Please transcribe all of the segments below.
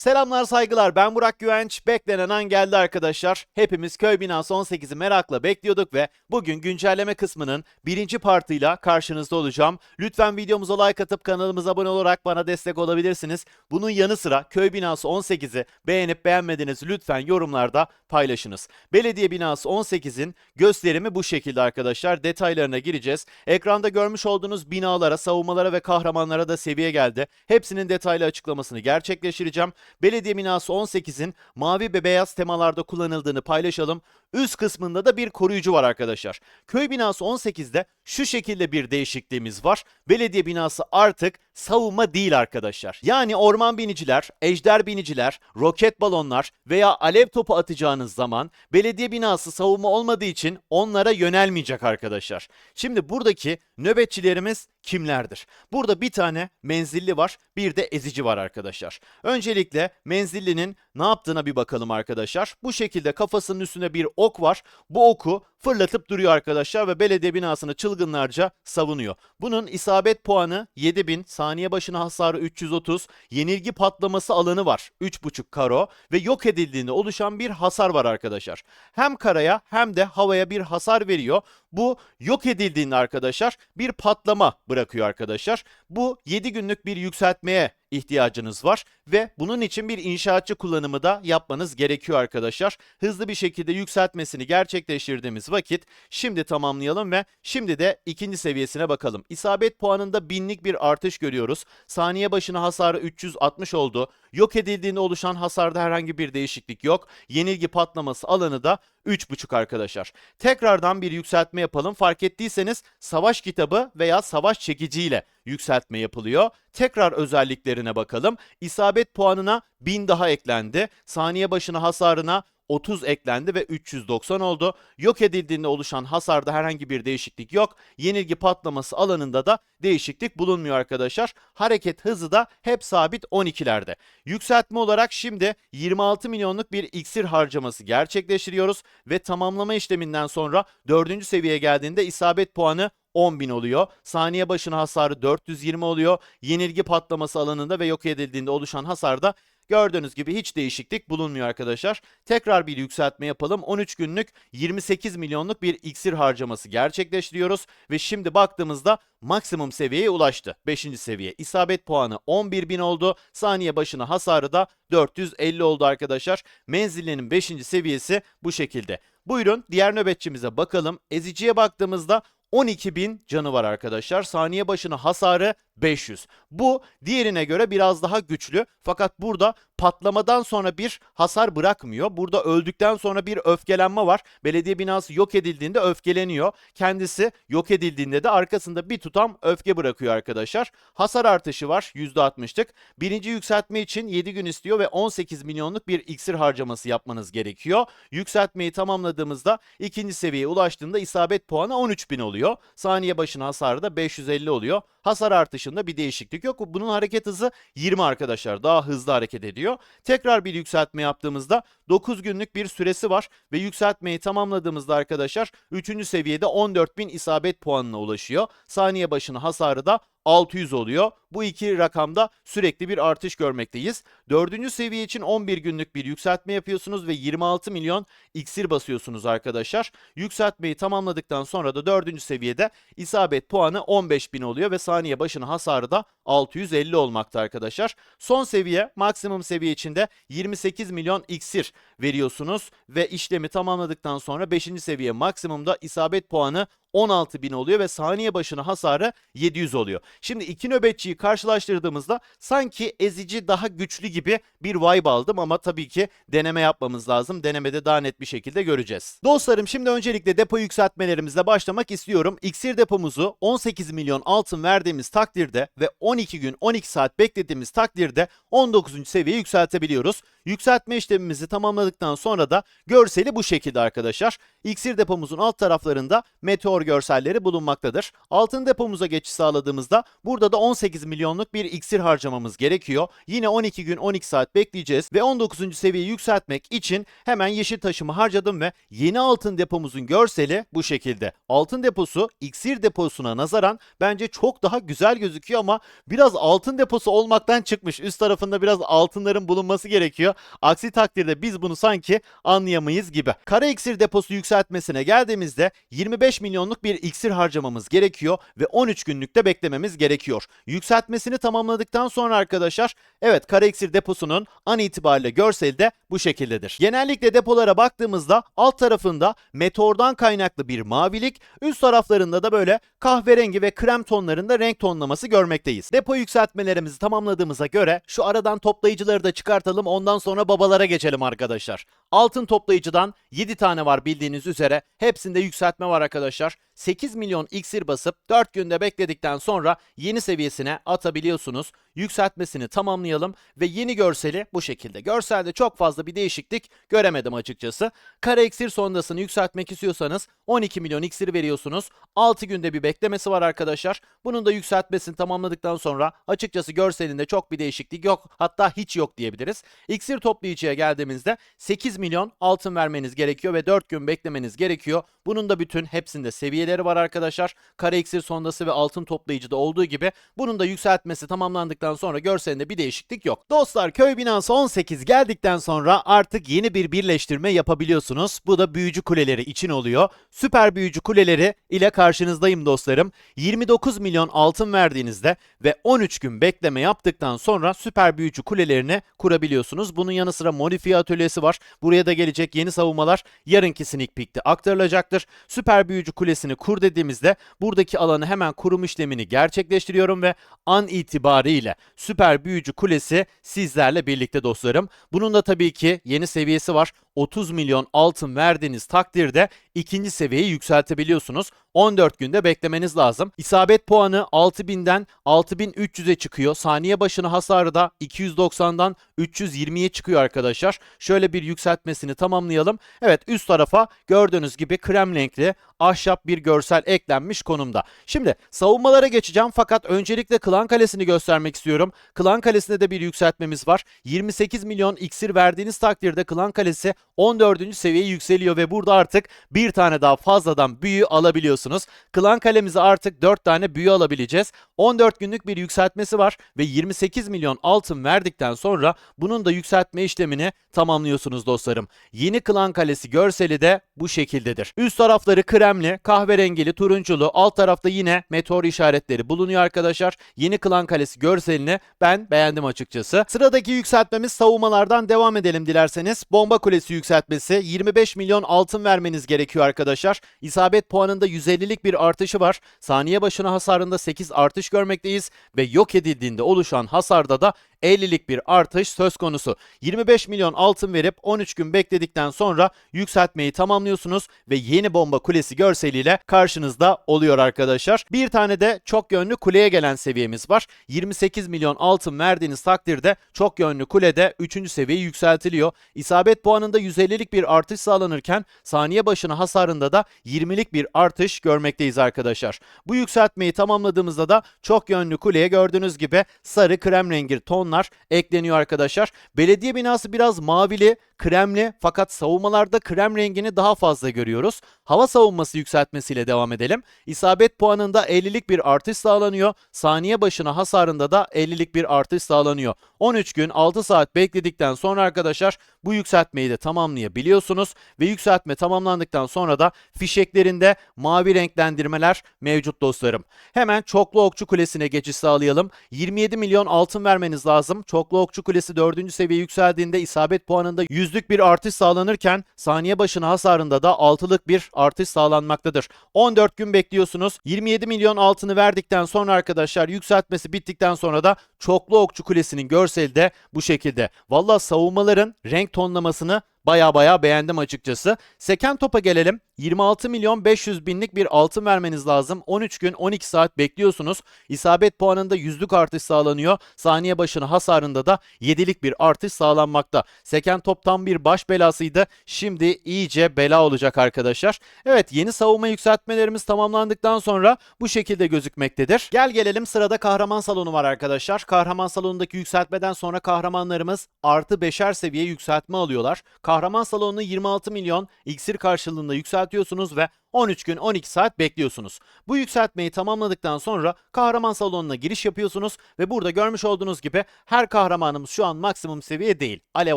Selamlar saygılar ben Burak Güvenç. Beklenen an geldi arkadaşlar. Hepimiz köy binası 18'i merakla bekliyorduk ve bugün güncelleme kısmının birinci partıyla karşınızda olacağım. Lütfen videomuza like atıp kanalımıza abone olarak bana destek olabilirsiniz. Bunun yanı sıra köy binası 18'i beğenip beğenmediniz lütfen yorumlarda paylaşınız. Belediye binası 18'in gösterimi bu şekilde arkadaşlar. Detaylarına gireceğiz. Ekranda görmüş olduğunuz binalara, savunmalara ve kahramanlara da seviye geldi. Hepsinin detaylı açıklamasını gerçekleştireceğim. Belediye binası 18'in mavi ve beyaz temalarda kullanıldığını paylaşalım. Üst kısmında da bir koruyucu var arkadaşlar. Köy binası 18'de şu şekilde bir değişikliğimiz var. Belediye binası artık savunma değil arkadaşlar. Yani orman biniciler, ejder biniciler, roket balonlar veya alev topu atacağınız zaman belediye binası savunma olmadığı için onlara yönelmeyecek arkadaşlar. Şimdi buradaki nöbetçilerimiz kimlerdir? Burada bir tane menzilli var, bir de ezici var arkadaşlar. Öncelikle menzillinin ne yaptığına bir bakalım arkadaşlar. Bu şekilde kafasının üstünde bir ok var. Bu oku fırlatıp duruyor arkadaşlar ve belediye binasını çılgınlarca savunuyor. Bunun isabet puanı 7000, saniye başına hasarı 330, yenilgi patlaması alanı var 3.5 karo ve yok edildiğinde oluşan bir hasar var arkadaşlar. Hem karaya hem de havaya bir hasar veriyor. Bu yok edildiğinde arkadaşlar bir patlama bırakıyor arkadaşlar. Bu 7 günlük bir yükseltmeye ihtiyacınız var ve bunun için bir inşaatçı kullanımı da yapmanız gerekiyor arkadaşlar. Hızlı bir şekilde yükseltmesini gerçekleştirdiğimiz vakit şimdi tamamlayalım ve şimdi de ikinci seviyesine bakalım. İsabet puanında binlik bir artış görüyoruz. Saniye başına hasarı 360 oldu. Yok edildiğinde oluşan hasarda herhangi bir değişiklik yok. Yenilgi patlaması alanı da 3.5 arkadaşlar. Tekrardan bir yükseltme yapalım. Fark ettiyseniz savaş kitabı veya savaş çekiciyle yükseltme yapılıyor. Tekrar özelliklerine bakalım. İsabet puanına 1000 daha eklendi. Saniye başına hasarına 30 eklendi ve 390 oldu. Yok edildiğinde oluşan hasarda herhangi bir değişiklik yok. Yenilgi patlaması alanında da değişiklik bulunmuyor arkadaşlar. Hareket hızı da hep sabit 12'lerde. Yükseltme olarak şimdi 26 milyonluk bir iksir harcaması gerçekleştiriyoruz ve tamamlama işleminden sonra 4. seviyeye geldiğinde isabet puanı 10.000 oluyor. Saniye başına hasarı 420 oluyor. Yenilgi patlaması alanında ve yok edildiğinde oluşan hasarda Gördüğünüz gibi hiç değişiklik bulunmuyor arkadaşlar. Tekrar bir yükseltme yapalım. 13 günlük 28 milyonluk bir iksir harcaması gerçekleştiriyoruz. Ve şimdi baktığımızda maksimum seviyeye ulaştı. 5. seviye. İsabet puanı 11.000 oldu. Saniye başına hasarı da 450 oldu arkadaşlar. Menzilinin 5. seviyesi bu şekilde. Buyurun diğer nöbetçimize bakalım. Eziciye baktığımızda 12.000 canı var arkadaşlar. Saniye başına hasarı 500. Bu diğerine göre biraz daha güçlü. Fakat burada patlamadan sonra bir hasar bırakmıyor. Burada öldükten sonra bir öfkelenme var. Belediye binası yok edildiğinde öfkeleniyor. Kendisi yok edildiğinde de arkasında bir tutam öfke bırakıyor arkadaşlar. Hasar artışı var %60'lık. Birinci yükseltme için 7 gün istiyor ve 18 milyonluk bir iksir harcaması yapmanız gerekiyor. Yükseltmeyi tamamladığımızda ikinci seviyeye ulaştığında isabet puanı 13.000 oluyor. Saniye başına hasarı da 550 oluyor. Hasar artışında bir değişiklik yok. Bunun hareket hızı 20 arkadaşlar. Daha hızlı hareket ediyor. Tekrar bir yükseltme yaptığımızda 9 günlük bir süresi var ve yükseltmeyi tamamladığımızda arkadaşlar 3. seviyede 14.000 isabet puanına ulaşıyor. Saniye başına hasarı da 600 oluyor. Bu iki rakamda sürekli bir artış görmekteyiz. Dördüncü seviye için 11 günlük bir yükseltme yapıyorsunuz ve 26 milyon iksir basıyorsunuz arkadaşlar. Yükseltmeyi tamamladıktan sonra da dördüncü seviyede isabet puanı 15.000 oluyor ve saniye başına hasarı da 650 olmakta arkadaşlar. Son seviye maksimum seviye içinde 28 milyon iksir veriyorsunuz ve işlemi tamamladıktan sonra 5. seviye maksimumda isabet puanı 16.000 oluyor ve saniye başına hasarı 700 oluyor. Şimdi iki nöbetçiyi karşılaştırdığımızda sanki ezici daha güçlü gibi bir vibe aldım ama tabii ki deneme yapmamız lazım. Denemede daha net bir şekilde göreceğiz. Dostlarım şimdi öncelikle depo yükseltmelerimizle başlamak istiyorum. İksir depomuzu 18 milyon altın verdiğimiz takdirde ve 12 gün 12 saat beklediğimiz takdirde 19. seviyeye yükseltebiliyoruz. Yükseltme işlemimizi tamamladıktan sonra da görseli bu şekilde arkadaşlar. İksir depomuzun alt taraflarında meteor görselleri bulunmaktadır. Altın depomuza geçiş sağladığımızda burada da 18 milyonluk bir iksir harcamamız gerekiyor. Yine 12 gün 12 saat bekleyeceğiz ve 19. seviyeyi yükseltmek için hemen yeşil taşımı harcadım ve yeni altın depomuzun görseli bu şekilde. Altın deposu iksir deposuna nazaran bence çok daha güzel gözüküyor ama biraz altın deposu olmaktan çıkmış. Üst tarafında biraz altınların bulunması gerekiyor. Aksi takdirde biz bunu sanki anlayamayız gibi. Kara iksir deposu yükseltmesine geldiğimizde 25 milyonluk bir iksir harcamamız gerekiyor ve 13 günlükte beklememiz gerekiyor. Yükseltmesini tamamladıktan sonra arkadaşlar evet kara iksir deposunun an itibariyle görseli de bu şekildedir. Genellikle depolara baktığımızda alt tarafında meteordan kaynaklı bir mavilik, üst taraflarında da böyle kahverengi ve krem tonlarında renk tonlaması görmekteyiz. Depo yükseltmelerimizi tamamladığımıza göre şu aradan toplayıcıları da çıkartalım ondan sonra babalara geçelim arkadaşlar. Altın toplayıcıdan 7 tane var bildiğiniz üzere. Hepsinde yükseltme var arkadaşlar. 8 milyon iksir basıp 4 günde bekledikten sonra yeni seviyesine atabiliyorsunuz. Yükseltmesini tamamlayalım ve yeni görseli bu şekilde. Görselde çok fazla bir değişiklik göremedim açıkçası. Kara iksir sondasını yükseltmek istiyorsanız 12 milyon iksir veriyorsunuz. 6 günde bir beklemesi var arkadaşlar. Bunun da yükseltmesini tamamladıktan sonra açıkçası görselinde çok bir değişiklik yok. Hatta hiç yok diyebiliriz. İksir toplayıcıya geldiğimizde 8 milyon altın vermeniz gerekiyor ve 4 gün beklemeniz gerekiyor. Bunun da bütün hepsinde seviyeleri var arkadaşlar. Kara iksir sondası ve altın toplayıcıda olduğu gibi bunun da yükseltmesi tamamlandıktan sonra görselinde bir değişiklik yok. Dostlar köy binası 18 geldikten sonra artık yeni bir birleştirme yapabiliyorsunuz. Bu da büyücü kuleleri için oluyor. Süper büyücü kuleleri ile karşınızdayım dostlarım. 29 milyon altın verdiğinizde ve 13 gün bekleme yaptıktan sonra süper büyücü kulelerini kurabiliyorsunuz. Bunun yanı sıra modifiye atölyesi var. Buraya da gelecek yeni savunmalar yarınki sneak peek'te aktarılacaktır. Süper büyücü kulesini kur dediğimizde buradaki alanı hemen kurum işlemini gerçekleştiriyorum ve an itibariyle süper büyücü kulesi sizlerle birlikte dostlarım. Bunun da tabii ki yeni seviyesi var. 30 milyon altın verdiğiniz takdirde ikinci seviyeyi yükseltebiliyorsunuz. 14 günde beklemeniz lazım. İsabet puanı 6000'den 6300'e çıkıyor. Saniye başına hasarı da 290'dan 320'ye çıkıyor arkadaşlar. Şöyle bir yükseltmesini tamamlayalım. Evet üst tarafa gördüğünüz gibi krem renkli ahşap bir görsel eklenmiş konumda. Şimdi savunmalara geçeceğim fakat öncelikle Klan Kalesi'ni göstermek istiyorum. Klan Kalesi'nde de bir yükseltmemiz var. 28 milyon iksir verdiğiniz takdirde Klan Kalesi 14. seviyeye yükseliyor ve burada artık bir tane daha fazladan büyü alabiliyorsunuz. Klan kalemize artık 4 tane büyü alabileceğiz. 14 günlük bir yükseltmesi var ve 28 milyon altın verdikten sonra bunun da yükseltme işlemini tamamlıyorsunuz dostlarım. Yeni klan kalesi görseli de bu şekildedir. Üst tarafları kremli, kahverengili, turunculu, alt tarafta yine meteor işaretleri bulunuyor arkadaşlar. Yeni klan kalesi görselini ben beğendim açıkçası. Sıradaki yükseltmemiz savunmalardan devam edelim dilerseniz. Bomba kulesi yükseltmesi 25 milyon altın vermeniz gerekiyor arkadaşlar. İsabet puanında 150'lik bir artışı var. Saniye başına hasarında 8 artış görmekteyiz ve yok edildiğinde oluşan hasarda da 50'lik bir artış söz konusu. 25 milyon altın verip 13 gün bekledikten sonra yükseltmeyi tamamlıyorsunuz ve yeni bomba kulesi görseliyle karşınızda oluyor arkadaşlar. Bir tane de çok yönlü kuleye gelen seviyemiz var. 28 milyon altın verdiğiniz takdirde çok yönlü kulede 3. seviye yükseltiliyor. İsabet puanında 150'lik bir artış sağlanırken saniye başına hasarında da 20'lik bir artış görmekteyiz arkadaşlar. Bu yükseltmeyi tamamladığımızda da çok yönlü kuleye gördüğünüz gibi sarı krem rengi tonlar ekleniyor arkadaşlar. Belediye binası biraz mavili, kremli fakat savunmalarda krem rengini daha fazla görüyoruz. Hava savunması yükseltmesiyle devam edelim. İsabet puanında 50'lik bir artış sağlanıyor. Saniye başına hasarında da 50'lik bir artış sağlanıyor. 13 gün 6 saat bekledikten sonra arkadaşlar bu yükseltmeyi de tamamlayabiliyorsunuz ve yükseltme tamamlandıktan sonra da fişeklerinde mavi renklendirmeler mevcut dostlarım. Hemen çoklu okçu kulesine geçiş sağlayalım. 27 milyon altın vermeniz lazım. Çoklu okçu kulesi 4. seviye yükseldiğinde isabet puanında yüzlük bir artış sağlanırken saniye başına hasarında da 6'lık bir artış sağlanmaktadır. 14 gün bekliyorsunuz. 27 milyon altını verdikten sonra arkadaşlar yükseltmesi bittikten sonra da çoklu okçu kulesinin görseli de bu şekilde. Valla savunmaların renk tonlamasını Baya baya beğendim açıkçası. Seken topa gelelim. 26 milyon 500 binlik bir altın vermeniz lazım. 13 gün 12 saat bekliyorsunuz. İsabet puanında yüzlük artış sağlanıyor. Saniye başına hasarında da 7'lik bir artış sağlanmakta. Seken top tam bir baş belasıydı. Şimdi iyice bela olacak arkadaşlar. Evet yeni savunma yükseltmelerimiz tamamlandıktan sonra bu şekilde gözükmektedir. Gel gelelim sırada kahraman salonu var arkadaşlar. Kahraman salonundaki yükseltmeden sonra kahramanlarımız artı 5'er seviye yükseltme alıyorlar. Kahraman salonunu 26 milyon iksir karşılığında yükseltiyorsunuz ve 13 gün 12 saat bekliyorsunuz. Bu yükseltmeyi tamamladıktan sonra kahraman salonuna giriş yapıyorsunuz ve burada görmüş olduğunuz gibi her kahramanımız şu an maksimum seviye değil. Alev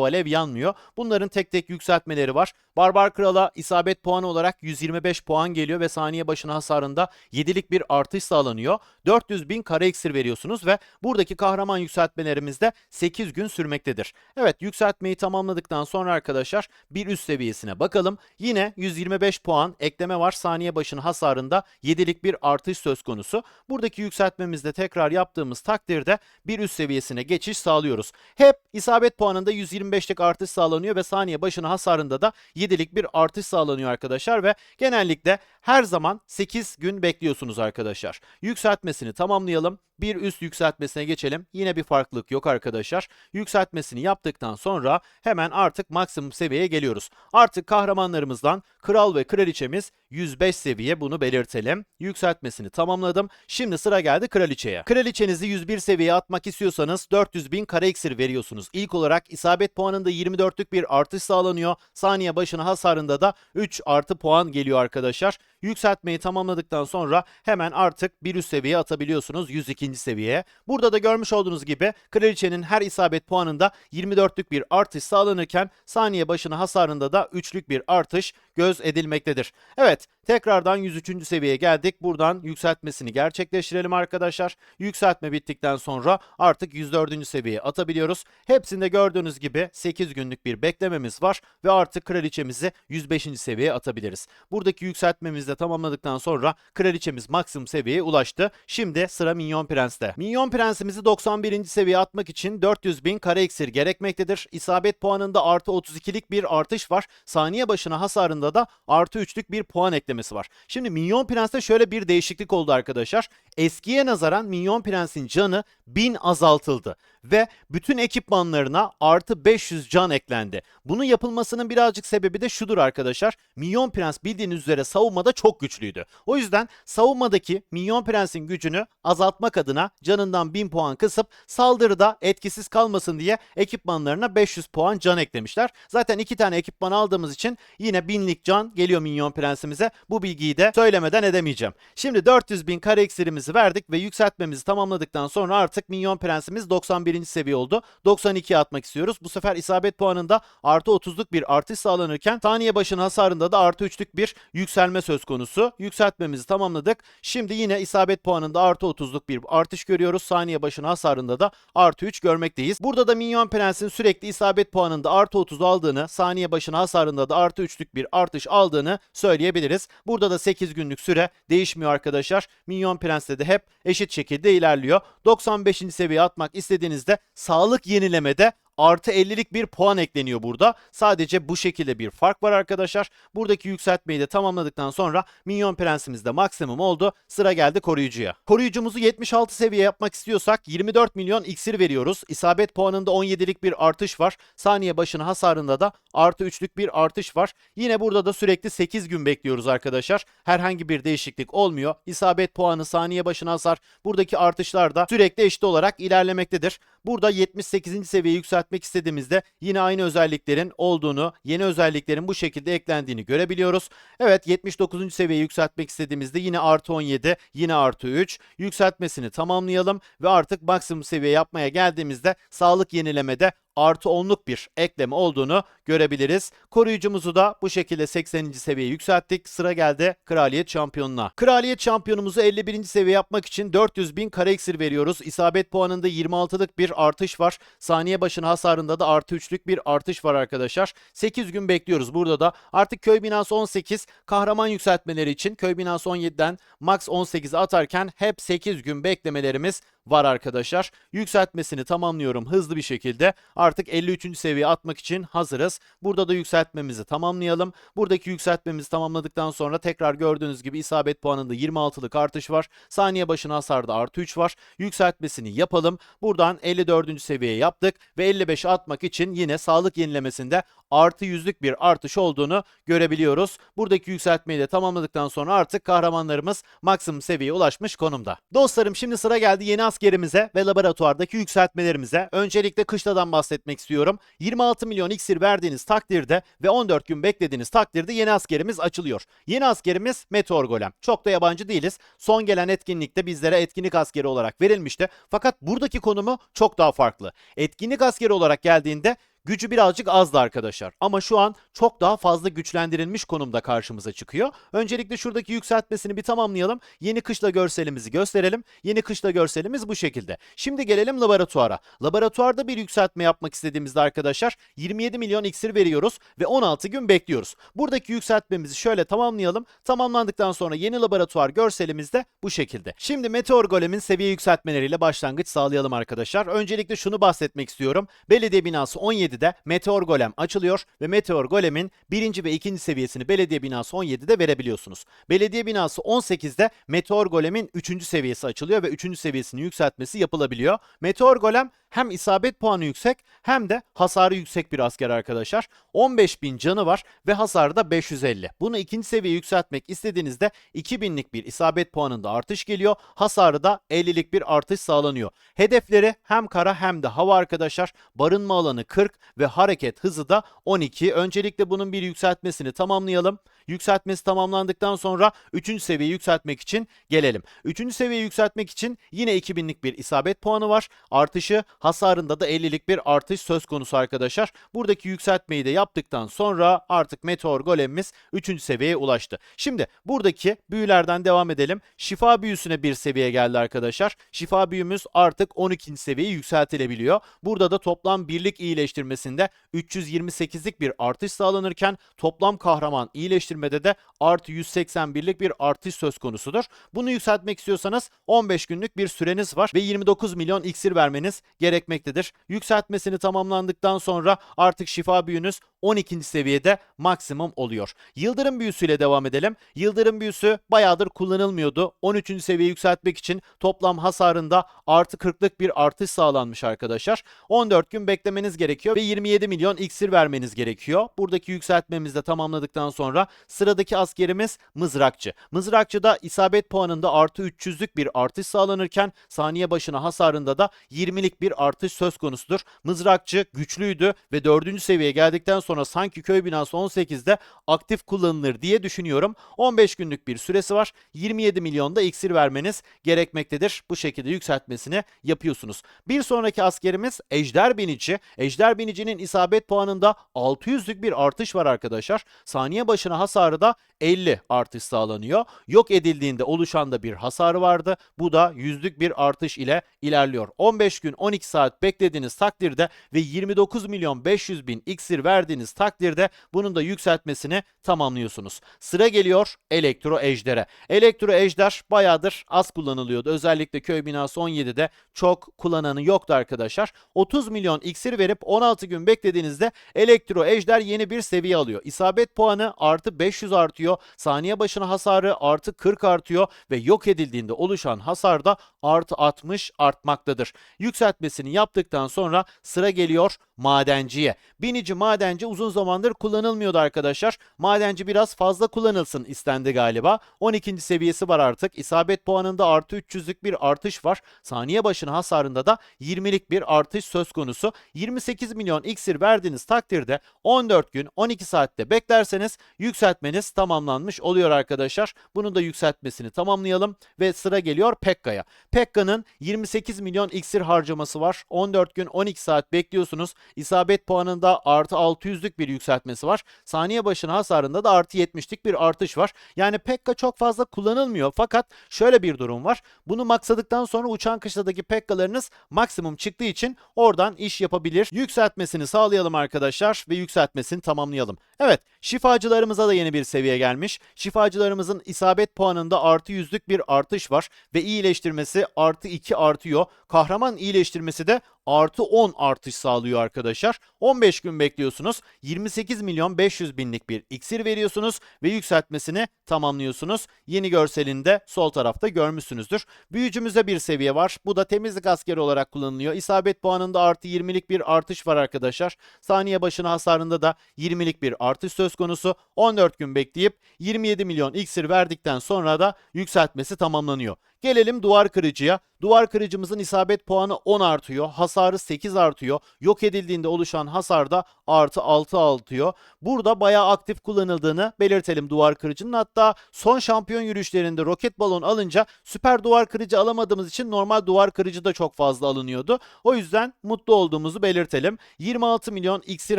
alev yanmıyor. Bunların tek tek yükseltmeleri var. Barbar Kral'a isabet puanı olarak 125 puan geliyor ve saniye başına hasarında 7'lik bir artış sağlanıyor. 400 bin kare iksir veriyorsunuz ve buradaki kahraman yükseltmelerimiz de 8 gün sürmektedir. Evet yükseltmeyi tamamladıktan sonra arkadaşlar bir üst seviyesine bakalım. Yine 125 puan ekleme var. Saniye başına hasarında 7'lik bir artış söz konusu. Buradaki yükseltmemizde tekrar yaptığımız takdirde bir üst seviyesine geçiş sağlıyoruz. Hep isabet puanında 125'lik artış sağlanıyor ve saniye başına hasarında da 7'lik bir artış sağlanıyor arkadaşlar ve genellikle her zaman 8 gün bekliyorsunuz arkadaşlar. Yükseltmesini tamamlayalım. Bir üst yükseltmesine geçelim. Yine bir farklılık yok arkadaşlar. Yükseltmesini yaptıktan sonra hemen artık maksimum seviyeye geliyoruz. Artık kahramanlarımızdan kral ve kraliçemiz 105 seviye bunu belirtelim. Yükseltmesini tamamladım. Şimdi sıra geldi kraliçeye. Kraliçenizi 101 seviyeye atmak istiyorsanız 400 bin kare iksir veriyorsunuz. İlk olarak isabet puanında 24'lük bir artış sağlanıyor. Saniye başına hasarında da 3 artı puan geliyor arkadaşlar. Yükseltmeyi tamamladıktan sonra hemen artık bir üst seviyeye atabiliyorsunuz 102. seviyeye. Burada da görmüş olduğunuz gibi kraliçenin her isabet puanında 24'lük bir artış sağlanırken saniye başına hasarında da 3'lük bir artış göz edilmektedir. Evet tekrardan 103. seviyeye geldik. Buradan yükseltmesini gerçekleştirelim arkadaşlar. Yükseltme bittikten sonra artık 104. seviyeye atabiliyoruz. Hepsinde gördüğünüz gibi 8 günlük bir beklememiz var ve artık kraliçemizi 105. seviyeye atabiliriz. Buradaki yükseltmemizi de tamamladıktan sonra kraliçemiz maksimum seviyeye ulaştı. Şimdi sıra Minyon Prens'te. Minyon Prensimizi 91. seviyeye atmak için 400 bin kare iksir gerekmektedir. İsabet puanında artı 32'lik bir artış var. Saniye başına hasarında da artı 3'lük bir puan eklemesi var. Şimdi Minyon Prens'te şöyle bir değişiklik oldu arkadaşlar. Eskiye nazaran Minyon Prens'in canı 1000 azaltıldı ve bütün ekipmanlarına artı 500 can eklendi. Bunun yapılmasının birazcık sebebi de şudur arkadaşlar. Minyon Prens bildiğiniz üzere savunmada çok güçlüydü. O yüzden savunmadaki Minyon Prens'in gücünü azaltmak adına canından 1000 puan kısıp saldırıda etkisiz kalmasın diye ekipmanlarına 500 puan can eklemişler. Zaten iki tane ekipman aldığımız için yine 1000'lik can geliyor Minyon Prensimize. Bu bilgiyi de söylemeden edemeyeceğim. Şimdi 400 bin kare iksirimizi verdik ve yükseltmemizi tamamladıktan sonra artık Minyon Prensimiz 91. seviye oldu. 92'ye atmak istiyoruz. Bu sefer isabet puanında artı 30'luk bir artış sağlanırken saniye başına hasarında da artı 3'lük bir yükselme söz konusu. Yükseltmemizi tamamladık. Şimdi yine isabet puanında artı 30'luk bir artış görüyoruz. Saniye başına hasarında da artı 3 görmekteyiz. Burada da Minyon Prens'in sürekli isabet puanında artı 30 aldığını, saniye başına hasarında da artı 3'lük bir artış aldığını söyleyebiliriz. Burada da 8 günlük süre değişmiyor arkadaşlar. Minyon Prens'te de hep eşit şekilde ilerliyor. 95. seviyeye atmak istediğinizde sağlık yenilemede artı 50'lik bir puan ekleniyor burada. Sadece bu şekilde bir fark var arkadaşlar. Buradaki yükseltmeyi de tamamladıktan sonra Minyon Prensimiz de maksimum oldu. Sıra geldi koruyucuya. Koruyucumuzu 76 seviye yapmak istiyorsak 24 milyon iksir veriyoruz. İsabet puanında 17'lik bir artış var. Saniye başına hasarında da artı 3'lük bir artış var. Yine burada da sürekli 8 gün bekliyoruz arkadaşlar. Herhangi bir değişiklik olmuyor. İsabet puanı saniye başına hasar. Buradaki artışlar da sürekli eşit olarak ilerlemektedir. Burada 78. seviye yükseltmek istediğimizde yine aynı özelliklerin olduğunu, yeni özelliklerin bu şekilde eklendiğini görebiliyoruz. Evet 79. seviye yükseltmek istediğimizde yine artı 17, yine artı 3. Yükseltmesini tamamlayalım ve artık maksimum seviye yapmaya geldiğimizde sağlık yenilemede artı 10'luk bir ekleme olduğunu görebiliriz. Koruyucumuzu da bu şekilde 80. seviyeye yükselttik. Sıra geldi Kraliyet Şampiyonu'na. Kraliyet Şampiyonumuzu 51. seviye yapmak için 400 bin kare iksir veriyoruz. İsabet puanında 26'lık bir artış var. Saniye başına hasarında da artı 3'lük bir artış var arkadaşlar. 8 gün bekliyoruz burada da. Artık köy binası 18 kahraman yükseltmeleri için köy binası 17'den max 18'e atarken hep 8 gün beklemelerimiz var arkadaşlar. Yükseltmesini tamamlıyorum hızlı bir şekilde. Artık 53. seviyeye atmak için hazırız. Burada da yükseltmemizi tamamlayalım. Buradaki yükseltmemizi tamamladıktan sonra tekrar gördüğünüz gibi isabet puanında 26'lık artış var. Saniye başına hasarda artı 3 var. Yükseltmesini yapalım. Buradan 54. seviyeye yaptık ve 55'e atmak için yine sağlık yenilemesinde artı yüzlük bir artış olduğunu görebiliyoruz. Buradaki yükseltmeyi de tamamladıktan sonra artık kahramanlarımız maksimum seviyeye ulaşmış konumda. Dostlarım şimdi sıra geldi yeni askerimize ve laboratuvardaki yükseltmelerimize. Öncelikle kışladan bahsetmek istiyorum. 26 milyon iksir verdiğiniz takdirde ve 14 gün beklediğiniz takdirde yeni askerimiz açılıyor. Yeni askerimiz Meteor Golem. Çok da yabancı değiliz. Son gelen etkinlikte bizlere etkinlik askeri olarak verilmişti. Fakat buradaki konumu çok daha farklı. Etkinlik askeri olarak geldiğinde Gücü birazcık azdı arkadaşlar ama şu an çok daha fazla güçlendirilmiş konumda karşımıza çıkıyor. Öncelikle şuradaki yükseltmesini bir tamamlayalım. Yeni kışla görselimizi gösterelim. Yeni kışla görselimiz bu şekilde. Şimdi gelelim laboratuvara. Laboratuvarda bir yükseltme yapmak istediğimizde arkadaşlar 27 milyon iksir veriyoruz ve 16 gün bekliyoruz. Buradaki yükseltmemizi şöyle tamamlayalım. Tamamlandıktan sonra yeni laboratuvar görselimiz de bu şekilde. Şimdi Meteor Golem'in seviye yükseltmeleriyle başlangıç sağlayalım arkadaşlar. Öncelikle şunu bahsetmek istiyorum. Belediye binası 17 17'de Meteor Golem açılıyor ve Meteor Golem'in birinci ve ikinci seviyesini belediye binası 17'de verebiliyorsunuz. Belediye binası 18'de Meteor Golem'in 3. seviyesi açılıyor ve 3. seviyesini yükseltmesi yapılabiliyor. Meteor Golem hem isabet puanı yüksek hem de hasarı yüksek bir asker arkadaşlar. 15.000 canı var ve hasarı da 550. Bunu ikinci seviye yükseltmek istediğinizde 2000'lik bir isabet puanında artış geliyor. Hasarı da 50'lik bir artış sağlanıyor. Hedefleri hem kara hem de hava arkadaşlar. Barınma alanı 40 ve hareket hızı da 12. Öncelikle bunun bir yükseltmesini tamamlayalım. Yükseltmesi tamamlandıktan sonra 3. seviyeyi yükseltmek için gelelim. 3. seviyeyi yükseltmek için yine 2000'lik bir isabet puanı var. Artışı hasarında da 50'lik bir artış söz konusu arkadaşlar. Buradaki yükseltmeyi de yaptıktan sonra artık Meteor Golem'imiz 3. seviyeye ulaştı. Şimdi buradaki büyülerden devam edelim. Şifa büyüsüne bir seviye geldi arkadaşlar. Şifa büyümüz artık 12. seviyeye yükseltilebiliyor. Burada da toplam birlik iyileştirmesinde 328'lik bir artış sağlanırken toplam kahraman iyileştirmede de artı 181'lik bir artış söz konusudur. Bunu yükseltmek istiyorsanız 15 günlük bir süreniz var ve 29 milyon iksir vermeniz gerekmektedir. Yükseltmesini tamamlandıktan sonra artık şifa büyünüz 12. seviyede maksimum oluyor. Yıldırım büyüsüyle devam edelim. Yıldırım büyüsü bayağıdır kullanılmıyordu. 13. seviye yükseltmek için toplam hasarında artı 40'lık bir artış sağlanmış arkadaşlar. 14 gün beklemeniz gerekiyor ve 27 milyon iksir vermeniz gerekiyor. Buradaki yükseltmemizi de tamamladıktan sonra sıradaki askerimiz Mızrakçı. Mızrakçıda isabet puanında artı 300'lük bir artış sağlanırken saniye başına hasarında da 20'lik bir artış söz konusudur. Mızrakçı güçlüydü ve 4. seviyeye geldikten sonra sanki köy binası 18'de aktif kullanılır diye düşünüyorum. 15 günlük bir süresi var. 27 milyonda iksir vermeniz gerekmektedir. Bu şekilde yükseltmesini yapıyorsunuz. Bir sonraki askerimiz Ejder Binici. Ejder Binici'nin isabet puanında 600'lük bir artış var arkadaşlar. Saniye başına hasarı da 50 artış sağlanıyor. Yok edildiğinde oluşan da bir hasarı vardı. Bu da yüzlük bir artış ile ilerliyor. 15 gün 12 saat beklediğiniz takdirde ve 29 milyon 500 bin iksir verdiğiniz takdirde bunun da yükseltmesini tamamlıyorsunuz. Sıra geliyor Elektro Ejder'e. Elektro Ejder bayağıdır az kullanılıyordu. Özellikle köy binası 17'de çok kullananı yoktu arkadaşlar. 30 milyon iksir verip 16 gün beklediğinizde Elektro Ejder yeni bir seviye alıyor. İsabet puanı artı 500 artıyor. Saniye başına hasarı artı 40 artıyor ve yok edildiğinde oluşan hasar da artı 60 artmaktadır. Yükseltmesini yaptıktan sonra sıra geliyor madenciye. Binici madenci uzun zamandır kullanılmıyordu arkadaşlar. Madenci biraz fazla kullanılsın istendi galiba. 12. seviyesi var artık. İsabet puanında artı 300'lük bir artış var. Saniye başına hasarında da 20'lik bir artış söz konusu. 28 milyon iksir verdiğiniz takdirde 14 gün 12 saatte beklerseniz yükseltmeniz tamamlanmış oluyor arkadaşlar. Bunun da yükseltmesini tamamlayalım ve sıra geliyor Pekka'ya. Pekka'nın 28 milyon iksir harcaması var. 14 gün 12 saat bekliyorsunuz. İsabet puanında artı 600'lük bir yükseltmesi var. Saniye başına hasarında da artı 70'lik bir artış var. Yani Pekka çok fazla kullanılmıyor fakat şöyle bir durum var. Bunu maksadıktan sonra uçan kışladaki Pekka'larınız maksimum çıktığı için oradan iş yapabilir. Yükseltmesini sağlayalım arkadaşlar ve yükseltmesini tamamlayalım. Evet şifacılarımıza da yeni bir seviye gelmiş. Şifacılarımızın isabet puanında artı yüzlük bir artış var ve iyileştirmesi artı 2 artıyor. Kahraman iyileştirmesi de artı 10 artış sağlıyor arkadaşlar. 15 gün bekliyorsunuz. 28 milyon 500 binlik bir iksir veriyorsunuz ve yükseltmesini tamamlıyorsunuz. Yeni görselinde sol tarafta görmüşsünüzdür. Büyücümüzde bir seviye var. Bu da temizlik askeri olarak kullanılıyor. İsabet puanında artı 20'lik bir artış var arkadaşlar. Saniye başına hasarında da 20'lik bir artış söz konusu. 14 gün bekleyip 27 milyon iksir verdikten sonra da yükseltmesi tamamlanıyor. Gelelim duvar kırıcıya. Duvar kırıcımızın isabet puanı 10 artıyor. Hasarı 8 artıyor. Yok edildiğinde oluşan hasar da artı 6 artıyor. Burada bayağı aktif kullanıldığını belirtelim duvar kırıcının. Hatta son şampiyon yürüyüşlerinde roket balon alınca süper duvar kırıcı alamadığımız için normal duvar kırıcı da çok fazla alınıyordu. O yüzden mutlu olduğumuzu belirtelim. 26 milyon iksir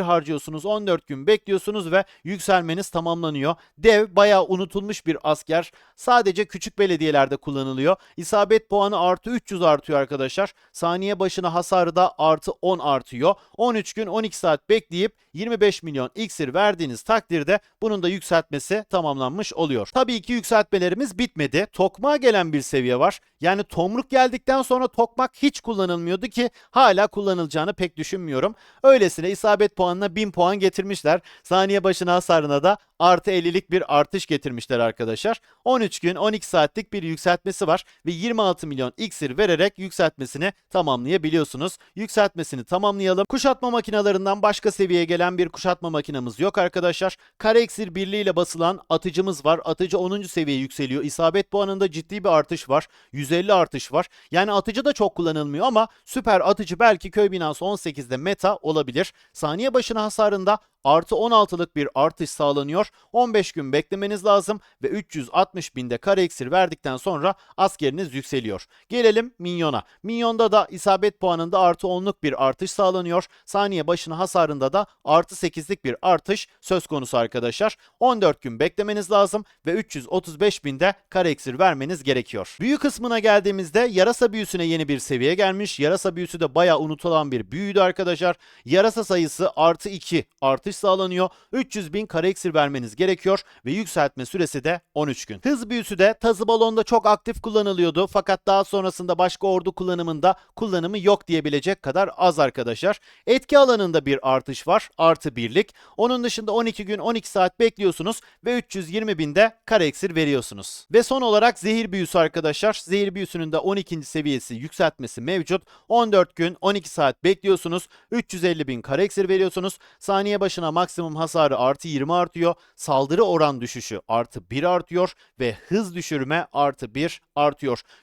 harcıyorsunuz. 14 gün bekliyorsunuz ve yükselmeniz tamamlanıyor. Dev bayağı unutulmuş bir asker. Sadece küçük belediyelerde kullanılıyor. İsabet puanı artı 300 artıyor arkadaşlar. Saniye başına hasarı da artı 10 artıyor. 13 gün 12 saat bekleyip 25 milyon iksir verdiğiniz takdirde bunun da yükseltmesi tamamlanmış oluyor. Tabii ki yükseltmelerimiz bitmedi. Tokmağa gelen bir seviye var. Yani tomruk geldikten sonra tokmak hiç kullanılmıyordu ki hala kullanılacağını pek düşünmüyorum. Öylesine isabet puanına 1000 puan getirmişler. Saniye başına hasarına da artı 50'lik bir artış getirmişler arkadaşlar. 13 gün 12 saatlik bir yükseltmesi var ve 26 milyon iksir vererek yükseltmesini tamamlayabiliyorsunuz. Yükseltmesini tamamlayalım. Kuşatma makinalarından başka seviyeye gelen bir kuşatma makinamız yok arkadaşlar. Kare iksir birliğiyle basılan atıcımız var. Atıcı 10. seviye yükseliyor. İsabet puanında ciddi bir artış var. 150 artış var. Yani atıcı da çok kullanılmıyor ama süper atıcı belki köy binası 18'de meta olabilir. Saniye başına hasarında artı 16'lık bir artış sağlanıyor. 15 gün beklemeniz lazım ve 360 binde kare iksir verdikten sonra askeriniz yükseliyor. Gelelim Minyon'a. Minyon'da da isabet puanında artı 10'luk bir artış sağlanıyor. Saniye başına hasarında da artı 8'lik bir artış söz konusu arkadaşlar. 14 gün beklemeniz lazım ve 335 binde kare iksir vermeniz gerekiyor. Büyü kısmına geldiğimizde yarasa büyüsüne yeni bir seviye gelmiş. Yarasa büyüsü de bayağı unutulan bir büyüydü arkadaşlar. Yarasa sayısı artı 2 artış sağlanıyor. 300 bin kare iksir vermeniz gerekiyor ve yükseltme süresi de 13 gün. Hız büyüsü de tazı balonda çok aktif kullanılıyordu fakat daha sonrasında başka ordu kullanımında kullanımı yok diyebilecek kadar az arkadaşlar. Etki alanında bir artış var artı birlik. Onun dışında 12 gün 12 saat bekliyorsunuz ve 320 binde kare iksir veriyorsunuz. Ve son olarak zehir büyüsü arkadaşlar. Zehir büyüsünün de 12. seviyesi yükseltmesi mevcut. 14 gün 12 saat bekliyorsunuz. 350 bin kare iksir veriyorsunuz. Saniye başına maksimum hasarı artı 20 artıyor. Saldırı oran düşüşü artı 1 artıyor ve hız düşürme artı 1 artıyor.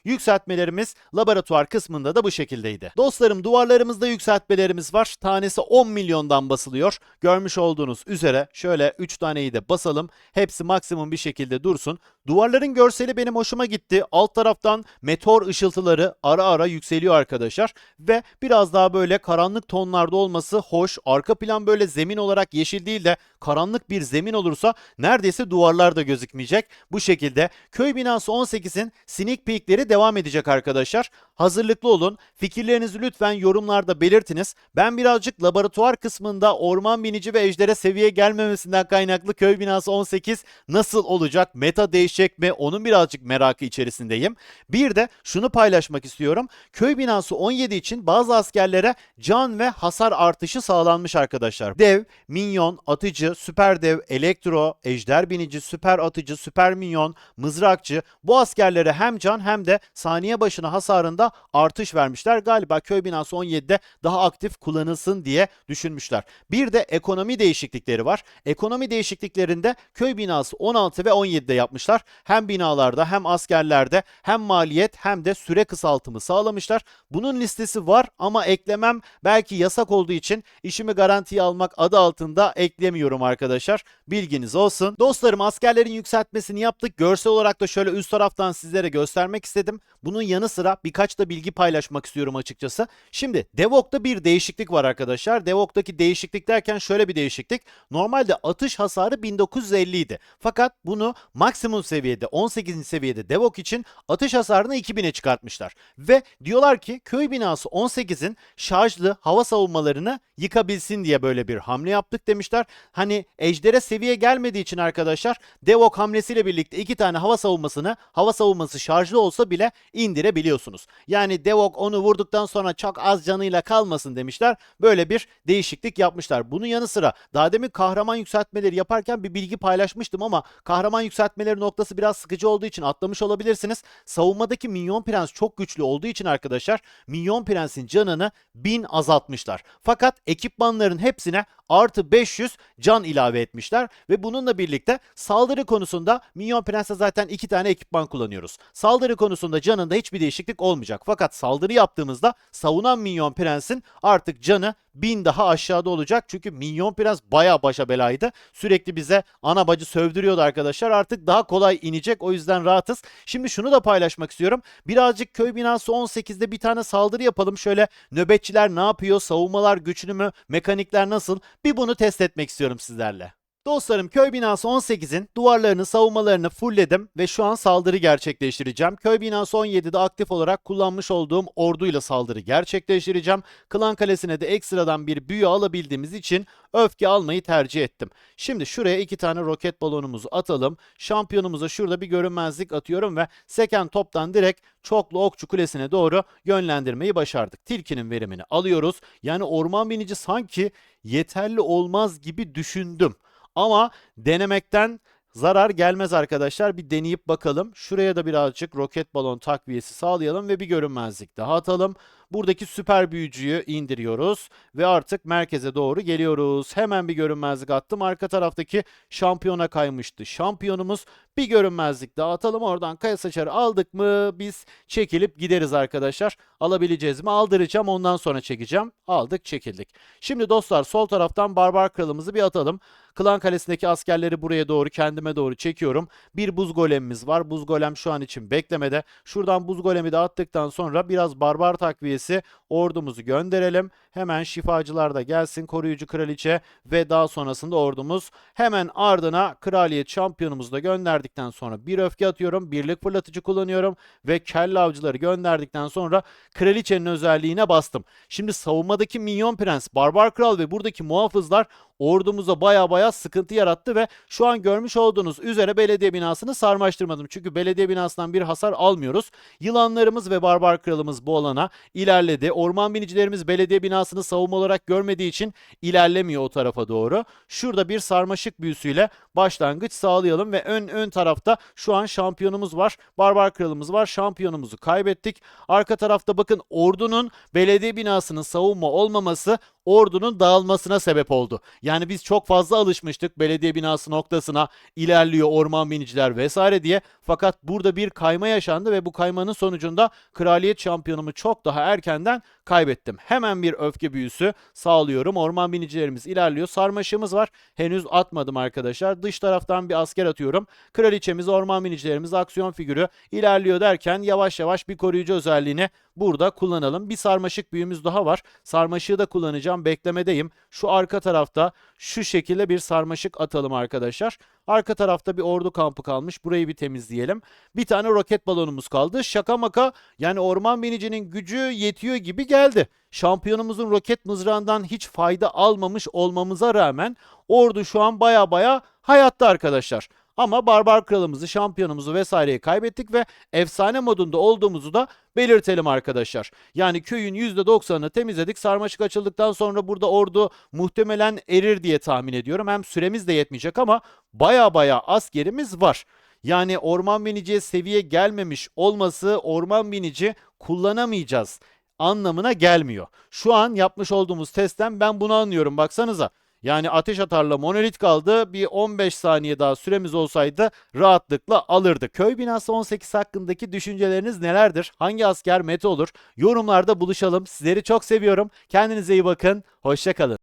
Yükseltmelerimiz laboratuvar kısmında da bu şekildeydi. Dostlarım duvarlarımızda yükseltmelerimiz var. Tanesi 10 milyondan basılıyor. Görmüş olduğunuz üzere şöyle 3 taneyi de basalım. Hepsi maksimum bir şekilde dursun. Duvarların görseli benim hoşuma gitti. Alt taraftan meteor ışıltıları ara ara yükseliyor arkadaşlar. Ve biraz daha böyle karanlık tonlarda olması hoş. Arka plan böyle zemin olarak yeşil değil de karanlık bir zemin olursa neredeyse duvarlar da gözükmeyecek. Bu şekilde köy binası 18'in sneak peekleri devam edecek arkadaşlar. Hazırlıklı olun. Fikirlerinizi lütfen yorumlarda belirtiniz. Ben birazcık laboratuvar kısmında orman binici ve ejdere seviye gelmemesinden kaynaklı köy binası 18 nasıl olacak? Meta değişecek mi? Onun birazcık merakı içerisindeyim. Bir de şunu paylaşmak istiyorum. Köy binası 17 için bazı askerlere can ve hasar artışı sağlanmış arkadaşlar. Dev, minyon, atıcı, süper dev, elektro, ejder binici, süper atıcı, süper minyon, mızrakçı bu askerlere hem can hem de saniye başına hasarında artış vermişler. Galiba köy binası 17'de daha aktif kullanılsın diye düşünmüşler. Bir de ekonomi değişiklikleri var. Ekonomi değişikliklerinde köy binası 16 ve 17'de yapmışlar. Hem binalarda hem askerlerde hem maliyet hem de süre kısaltımı sağlamışlar. Bunun listesi var ama eklemem belki yasak olduğu için işimi garantiye almak adı altında eklemiyorum arkadaşlar. Bilginiz olsun. Dostlarım askerlerin yükseltmesini yaptık. Görsel olarak da şöyle üst taraftan sizlere göstermek istedim. Bunun yanı sıra birkaç da bilgi paylaşmak istiyorum açıkçası. Şimdi Devok'ta bir değişiklik var arkadaşlar. Devok'taki değişiklik derken şöyle bir değişiklik. Normalde atış hasarı 1950 idi. Fakat bunu maksimum seviyede 18. seviyede Devok için atış hasarını 2000'e çıkartmışlar. Ve diyorlar ki köy binası 18'in şarjlı hava savunmalarını yıkabilsin diye böyle bir hamle yaptık demişler. Hani ejdere seviye gelmediği için arkadaşlar Devok hamlesiyle birlikte iki tane hava savunmasını hava savunması şarjlı olsa bile indirebiliyorsunuz. Yani Devok onu vurduktan sonra çok az canıyla kalmasın demişler. Böyle bir değişiklik yapmışlar. Bunun yanı sıra daha demin kahraman yükseltmeleri yaparken bir bilgi paylaşmıştım ama kahraman yükseltmeleri noktası biraz sıkıcı olduğu için atlamış olabilirsiniz. Savunmadaki Minyon Prens çok güçlü olduğu için arkadaşlar Minyon Prens'in canını 1000 azaltmışlar. Fakat ekipmanların hepsine artı 500 can ilave etmişler ve bununla birlikte saldırı konusunda Minyon Prens'e zaten iki tane ekipman kullanıyoruz. Saldırı konusunda canında hiçbir değişiklik olmayacak. Fakat saldırı yaptığımızda savunan Minyon Prens'in artık canı 1000 daha aşağıda olacak. Çünkü Minyon Prens bayağı başa belaydı. Sürekli bize ana bacı sövdürüyordu arkadaşlar. Artık daha kolay inecek. O yüzden rahatız. Şimdi şunu da paylaşmak istiyorum. Birazcık köy binası 18'de bir tane saldırı yapalım. Şöyle nöbetçiler ne yapıyor? Savunmalar güçlü mü? Mekanikler nasıl? Bir bunu test etmek istiyorum sizlerle. Dostlarım köy binası 18'in duvarlarını savunmalarını fullledim ve şu an saldırı gerçekleştireceğim. Köy binası 17'de aktif olarak kullanmış olduğum orduyla saldırı gerçekleştireceğim. Klan kalesine de ekstradan bir büyü alabildiğimiz için öfke almayı tercih ettim. Şimdi şuraya iki tane roket balonumuzu atalım. Şampiyonumuza şurada bir görünmezlik atıyorum ve seken toptan direkt çoklu okçu kulesine doğru yönlendirmeyi başardık. Tilkinin verimini alıyoruz. Yani orman binici sanki yeterli olmaz gibi düşündüm. Ama denemekten zarar gelmez arkadaşlar. Bir deneyip bakalım. Şuraya da birazcık roket balon takviyesi sağlayalım ve bir görünmezlik daha atalım. Buradaki süper büyücüyü indiriyoruz ve artık merkeze doğru geliyoruz. Hemen bir görünmezlik attım. Arka taraftaki şampiyona kaymıştı. Şampiyonumuz bir görünmezlik daha atalım. Oradan kaya saçarı aldık mı biz çekilip gideriz arkadaşlar. Alabileceğiz mi? Aldıracağım ondan sonra çekeceğim. Aldık çekildik. Şimdi dostlar sol taraftan barbar kralımızı bir atalım. Klan kalesindeki askerleri buraya doğru kendime doğru çekiyorum. Bir buz golemimiz var. Buz golem şu an için beklemede. Şuradan buz golemi de attıktan sonra biraz barbar takviyesi ordumuzu gönderelim. Hemen şifacılar da gelsin koruyucu kraliçe ve daha sonrasında ordumuz hemen ardına kraliyet şampiyonumuzu da gönderdikten sonra bir öfke atıyorum. Birlik fırlatıcı kullanıyorum ve kelle avcıları gönderdikten sonra kraliçenin özelliğine bastım. Şimdi savunmadaki minyon prens, barbar kral ve buradaki muhafızlar ordumuza baya baya sıkıntı yarattı ve şu an görmüş olduğunuz üzere belediye binasını sarmaştırmadım. Çünkü belediye binasından bir hasar almıyoruz. Yılanlarımız ve barbar kralımız bu alana ilerledi. Orman binicilerimiz belediye binasını savunma olarak görmediği için ilerlemiyor o tarafa doğru. Şurada bir sarmaşık büyüsüyle başlangıç sağlayalım ve ön ön tarafta şu an şampiyonumuz var. Barbar kralımız var. Şampiyonumuzu kaybettik. Arka tarafta bakın ordunun belediye binasının savunma olmaması ordunun dağılmasına sebep oldu. Yani biz çok fazla alışmıştık belediye binası noktasına ilerliyor orman biniciler vesaire diye. Fakat burada bir kayma yaşandı ve bu kaymanın sonucunda kraliyet şampiyonumu çok daha erkenden kaybettim. Hemen bir öfke büyüsü sağlıyorum. Orman binicilerimiz ilerliyor. Sarmaşığımız var. Henüz atmadım arkadaşlar. Dış taraftan bir asker atıyorum. Kraliçemiz, orman binicilerimiz, aksiyon figürü ilerliyor derken yavaş yavaş bir koruyucu özelliğini burada kullanalım. Bir sarmaşık büyümüz daha var. Sarmaşığı da kullanacağım. Beklemedeyim. Şu arka tarafta şu şekilde bir sarmaşık atalım arkadaşlar. Arka tarafta bir ordu kampı kalmış. Burayı bir temizleyelim. Bir tane roket balonumuz kaldı. Şaka maka yani orman binicinin gücü yetiyor gibi geldi. Şampiyonumuzun roket mızrağından hiç fayda almamış olmamıza rağmen ordu şu an baya baya hayatta arkadaşlar. Ama Barbar Kralımızı, şampiyonumuzu vesaireyi kaybettik ve efsane modunda olduğumuzu da belirtelim arkadaşlar. Yani köyün %90'ını temizledik. Sarmaşık açıldıktan sonra burada ordu muhtemelen erir diye tahmin ediyorum. Hem süremiz de yetmeyecek ama baya baya askerimiz var. Yani orman biniciye seviye gelmemiş olması orman binici kullanamayacağız anlamına gelmiyor. Şu an yapmış olduğumuz testten ben bunu anlıyorum baksanıza. Yani ateş atarla monolit kaldı. Bir 15 saniye daha süremiz olsaydı rahatlıkla alırdı. Köy binası 18 hakkındaki düşünceleriniz nelerdir? Hangi asker meta olur? Yorumlarda buluşalım. Sizleri çok seviyorum. Kendinize iyi bakın. Hoşçakalın.